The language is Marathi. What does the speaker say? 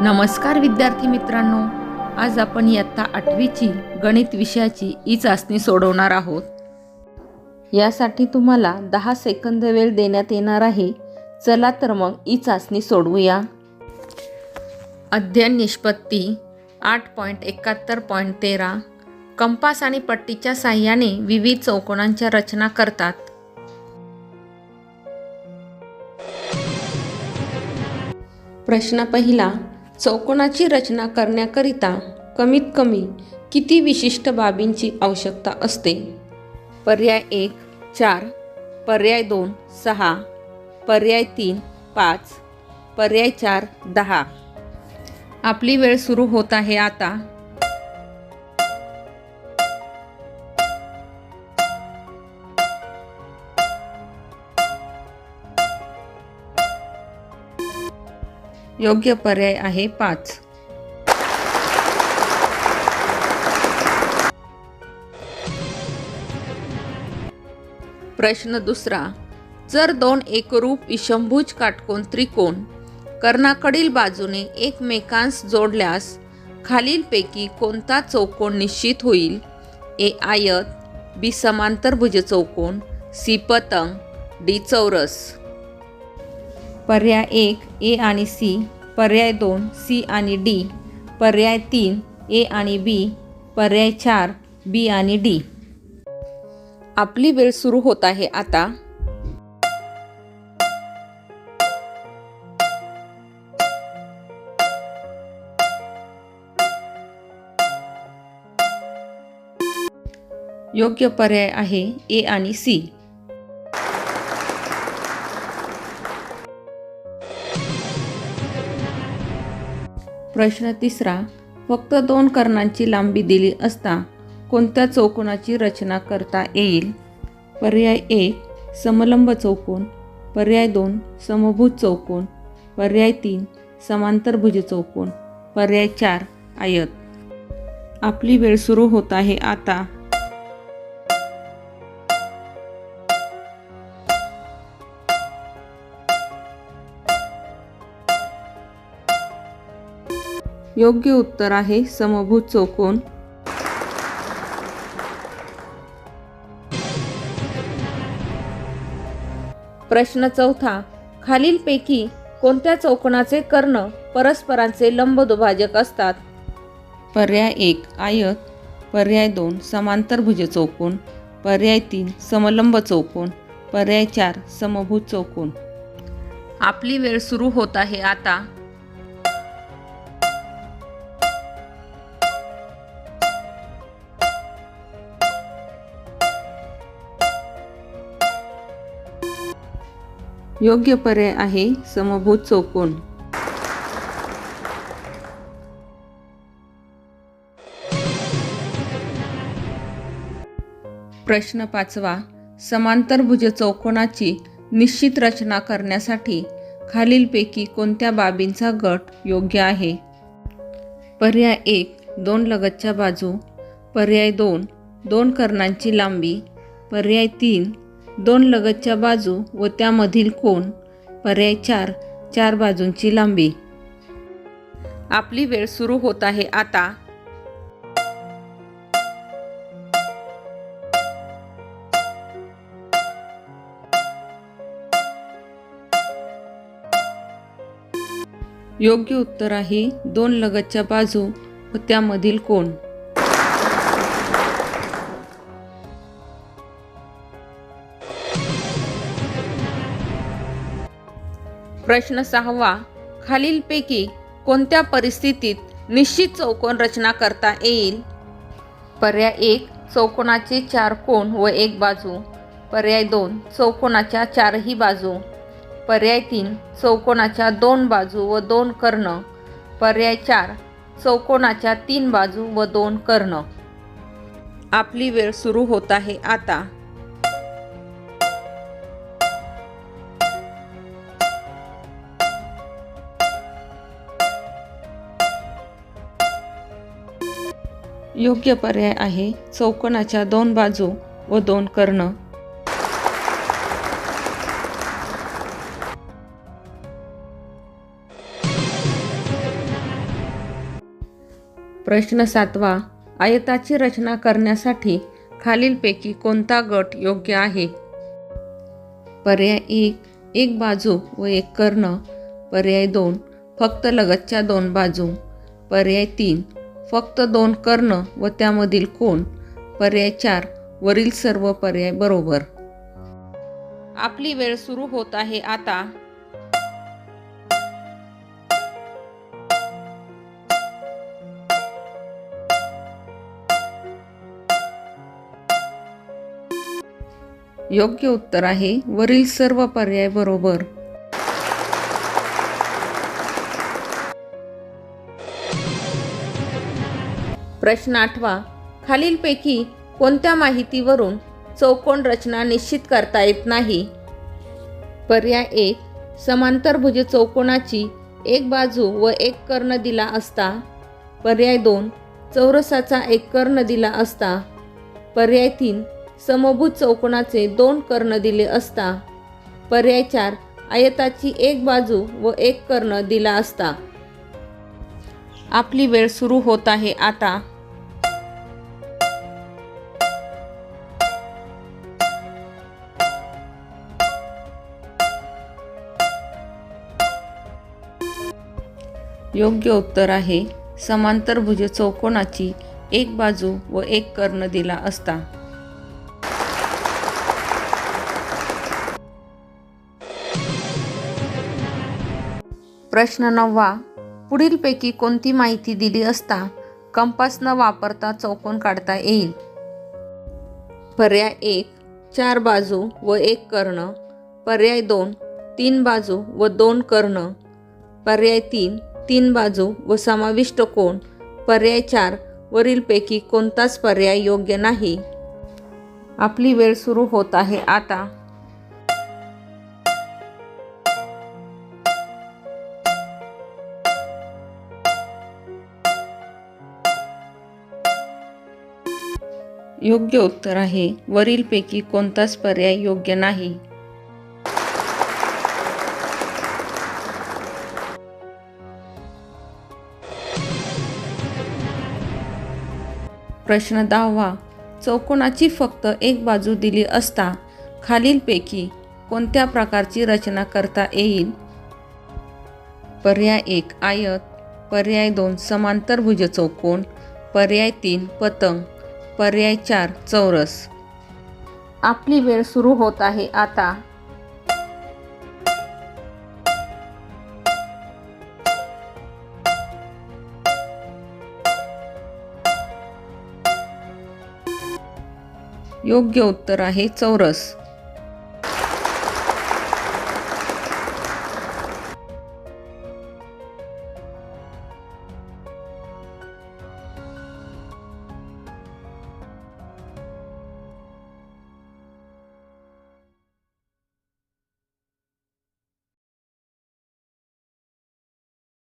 नमस्कार विद्यार्थी मित्रांनो आज आपण इयत्ता आठवीची गणित विषयाची ई चाचणी सोडवणार आहोत. यासाठी तुम्हाला दहा सेकंद वेळ देण्यात येणार आहे. चला तर मग ई चाचणी सोडवूया. अध्ययन निष्पत्ती आठ पॉईंट एकाहत्तर पॉईंट तेरा. कंपास आणि पट्टीच्या साह्याने विविध चौकोनांच्या रचना करतात. प्रश्न पहिला चौकोनाची रचना करण्याकरिता कमीत कमी किती विशिष्ट बाबींची आवश्यकता असते? पर्याय एक चार. पर्याय दोन सहा. पर्याय तीन पाच. पर्याय चार दहा. आपली वेळ सुरू होत आहे आता. योग्य पर्याय आहे पाच. प्रश्न दुसरा. जर दोन एकरूप विषमभुज काटकोन त्रिकोण कर्णाकडील बाजूने एकमेकांस जोडल्यास खालीलपैकी कोणता चौकोन निश्चित होईल? ए. आयत बी. समांतरभुज चौकोन सी. पतंग डी. चौरस. पर्याय एक ए आणि सी पर्याय दोन सी आणि डी पर्याय तीन ए आणि बी पर्याय चार बी आणि डी आपली वेळ सुरू होत आहे आता. योग्य पर्याय आहे ए आणि सी प्रश्न तिसरा फक्त दोन कर्णांची लांबी दिली असता कोणत्या चौकोनाची रचना करता येईल? पर्याय एक समलंब चौकोन. पर्याय दोन समभुज चौकोन. पर्याय तीन समांतरभुज चौकोन. पर्याय चार आयत. आपली वेळ सुरू होत आहे आता. योग्य उत्तर आहे समभुज चौकोन. प्रश्न चौथा खालीलपैकी कोणत्या चौकोनाचे कर्ण परस्परांचे लंब दुभाजक असतात? पर्याय एक आयत. पर्याय दोन समांतरभुज चौकोन. पर्याय तीन समलंब चौकोन. पर्याय चार समभुज चौकोन. आपली वेळ सुरू होत आहे आता. योग्य पर्याय आहे समभूत चौकोन. प्रश्न पाचवा समांतरभुज चौकोनाची निश्चित रचना करण्यासाठी खालीलपैकी कोणत्या बाबींचा गट योग्य आहे? पर्याय एक दोन लगतच्या बाजू. पर्याय दोन दोन कर्णांची लांबी. पर्याय तीन दोन लगतच्या बाजू व त्यामधील कोण पर्याय चार चार बाजूंची लांबी. आपली वेळ सुरू होत आहे आता. योग्य उत्तर आहे दोन लगतच्या बाजू व त्यामधील कोण प्रश्न सहावा. खालीलपैकी कोणत्या परिस्थितीत निश्चित चौकोन रचना करता येईल? पर्याय एक चौकोनाचे चार कोण व एक बाजू. पर्याय दोन चौकोनाच्या चारही बाजू. पर्याय तीन चौकोनाच्या दोन बाजू व दोन कर्ण. पर्याय चार चौकोनाच्या तीन बाजू व दोन कर्ण. आपली वेळ सुरू होत आहे आता. योग्य पर्याय आहे. चौकोनाच्या दोन बाजू व दोन कर्ण. प्रश्न सातवा. आयताची रचना करण्यासाठी खालीलपैकी कोणता गट योग्य आहे? पर्याय एक. एक बाजू व एक कर्ण. पर्याय दोन. फक्त लगतच्या दोन बाजू. पर्याय तीन. फक्त दोन कर्ण व त्यामधील कोण? पर्याय चार. वरील सर्व पर्याय बरोबर. आपली वेळ सुरू होत आहे आता. योग्य उत्तर आहे. वरील सर्व पर्याय बरोबर. प्रश्न आठवा. खालीलपैकी कोणत्या माहितीवरून चौकोन रचना निश्चित करता येत नाही? पर्याय एक. समांतरभुज चौकोनाची एक बाजू व एक कर्ण दिला असता. पर्याय दोन. चौरसाचा एक कर्ण दिला असता. पर्याय तीन. समभुज चौकोनाचे दोन कर्ण दिले असता. पर्याय चार. आयताची एक बाजू व एक कर्ण दिला असता. आपली वेळ सुरू होत आहे. आता योग्य उत्तर आहे. समांतरभुज चौकोनाची एक बाजू व एक कर्ण दिला असता. प्रश्न नववा. पुढीलपैकी कोणती माहिती दिली असता कंपास न वापरता चौकोन काढता येईल? पर्याय एक. चार बाजू व एक कर्ण. पर्याय दोन. तीन बाजू व दोन कर्ण. पर्याय तीन. तीन बाजू व समाविष्ट कोण? पर्याय चार. वरीलपैकी कोणताच पर्याय योग्य नाही. आपली वेळ सुरू होत आहे. आता. योग्य उत्तर आहे. वरीलपैकी कोणताच पर्याय योग्य नाही. प्रश्न दहावा चौकोनाची फक्त एक बाजू दिली असता खालीलपैकी कोणत्या प्रकारची रचना करता येईल? पर्याय एक आयत. पर्याय दोन समांतरभुज चौकोन. पर्याय तीन पतंग. पर्याय चार चौरस. आपली वेळ सुरू होत आहे. आता योग्य उत्तर आहे चौरस.